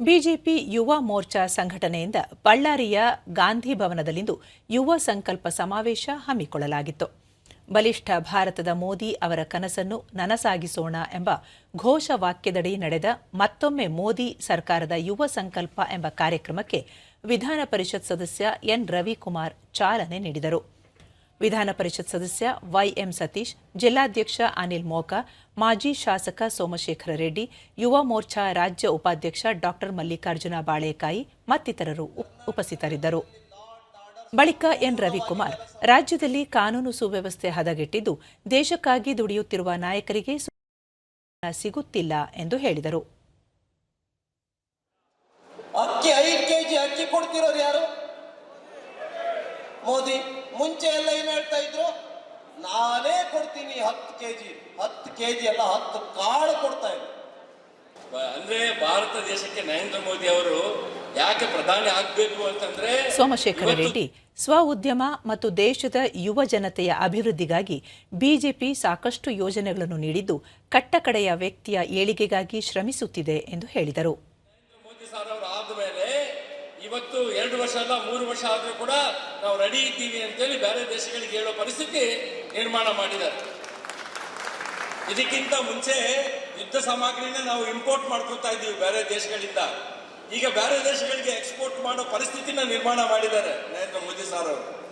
BJP Yuva Morcha ಸಂಘಟನೆಯಿಂದ ಬಳ್ಳಾರಿಯ ಗಾಂಧಿ ಭವನದಲ್ಲಿಂದು ಯುವ ಸಂಕಲ್ಪ ಸಮಾವೇಶ ಹಮ್ಮಿಕೊಳ್ಳಲಾಗಿತ್ತು. ಬಲಿಷ್ಠ ಭಾರತದ ಮೋದಿ ಅವರ ಕನಸನ್ನು ನನಸಾಗಿಸೋಣ ಎಂಬ ಘೋಷವಾಕ್ಯದಡಿ ನಡೆದ ಮತ್ತೊಮ್ಮೆ ಮೋದಿ ಸರ್ಕಾರದ ಯುವ ಸಂಕಲ್ಪ ಎಂಬ ಕಾರ್ಯಕ್ರಮಕ್ಕೆ ವಿಧಾನ ಪರಿಷತ್ ಸದಸ್ಯ ಎನ್ ರವಿಕುಮಾರ್ ಚಾಲನೆ ನೀಡಿದರು. ವಿಧಾನ ಪರಿಷತ್ ಸದಸ್ಯ ವೈಎಂ ಸತೀಶ್, ಜಿಲ್ಲಾಧ್ಯಕ್ಷ ಅನಿಲ್ ಮೋಕ, ಮಾಜಿ ಶಾಸಕ ಸೋಮಶೇಖರ ರೆಡ್ಡಿ, ಯುವ ಮೋರ್ಚಾ ರಾಜ್ಯ ಉಪಾಧ್ಯಕ್ಷ ಡಾಕ್ಟರ್ ಮಲ್ಲಿಕಾರ್ಜುನ ಬಾಳೆಕಾಯಿ ಮತ್ತಿತರರು ಉಪ್- ಉಪಸ್ಥಿತರಿದ್ದರು. ಬಳಿಕ ಎನ್. ರವಿಕುಮಾರ್, ರಾಜ್ಯದಲ್ಲಿ ಕಾನೂನು ಸುವ್ಯವಸ್ಥೆ ಹದಗೆಟ್ಟಿದ್ದು ದೇಶಕ್ಕಾಗಿ ದುಡಿಯುತ್ತಿರುವ ನಾಯಕರಿಗೆ ಸಿಗುತ್ತಿಲ್ಲ ಎಂದು ಹೇಳಿದರು. ಅಕ್ಕಿ ಐದು ಕೆಜಿ ಅಕ್ಕಿ ಕೊಡ್ತಿರೋರು ಯಾರು? ಮೋದಿ. ಮುಂಚೆ ಎಲ್ಲ ಏನ್ ಹೇಳ್ತಾ ಇದ್ರು? ನಾನೇ ಕೊಡ್ತೀನಿ ಹತ್ತು ಕೆ ಜಿ ಹತ್ತು ಕೆ ಜಿ ಅಲ್ಲ ಹತ್ತು ಕಾಳು ಕೊಡ್ತಾ ಇದ್ರು. ಅಂದ್ರೆ ಭಾರತ ದೇಶಕ್ಕೆ ನರೇಂದ್ರ ಮೋದಿ ಅವರು ಯಾಕೆ ಪ್ರಧಾನಿ ಆಗ್ಬೇಕು ಅಂತಂದ್ರೆ ಸೋಮಶೇಖರ ರೆಡ್ಡಿ ಸ್ವ ಉದ್ಯಮ ಮತ್ತು ದೇಶದ ಯುವ ಜನತೆಯ ಅಭಿವೃದ್ಧಿಗಾಗಿ ಬಿಜೆಪಿ ಸಾಕಷ್ಟು ಯೋಜನೆಗಳನ್ನು ನೀಡಿದ್ದು ಕಟ್ಟಕಡೆಯ ವ್ಯಕ್ತಿಯ ಏಳಿಗೆಗಾಗಿ ಶ್ರಮಿಸುತ್ತಿದೆ ಎಂದು ಹೇಳಿದರು ಮೋದಿ ಸರ್ ಅವರು ಆದ್ಮೇಲೆ ಇವತ್ತು ಎರಡು ವರ್ಷ ಅಲ್ಲ, ಮೂರು ವರ್ಷ ಆದರೂ ಕೂಡ ನಾವು ರೆಡಿ ಇದ್ದೀವಿ ಅಂತೇಳಿ ಬೇರೆ ದೇಶಗಳಿಗೆ ಹೇಳೋ ಪರಿಸ್ಥಿತಿ ನಿರ್ಮಾಣ ಮಾಡಿದ್ದಾರೆ. ಇದಕ್ಕಿಂತ ಮುಂಚೆ ಯುದ್ಧ ಸಾಮಗ್ರಿನ ನಾವು ಇಂಪೋರ್ಟ್ ಮಾಡ್ಕೊತಾ ಇದ್ದೀವಿ ಬೇರೆ ದೇಶಗಳಿಂದ. ಈಗ ಬೇರೆ ದೇಶಗಳಿಗೆ ಎಕ್ಸ್ಪೋರ್ಟ್ ಮಾಡೋ ಪರಿಸ್ಥಿತಿನ ನಿರ್ಮಾಣ ಮಾಡಿದ್ದಾರೆ ನರೇಂದ್ರ ಮೋದಿ ಸರ್ ಅವರು.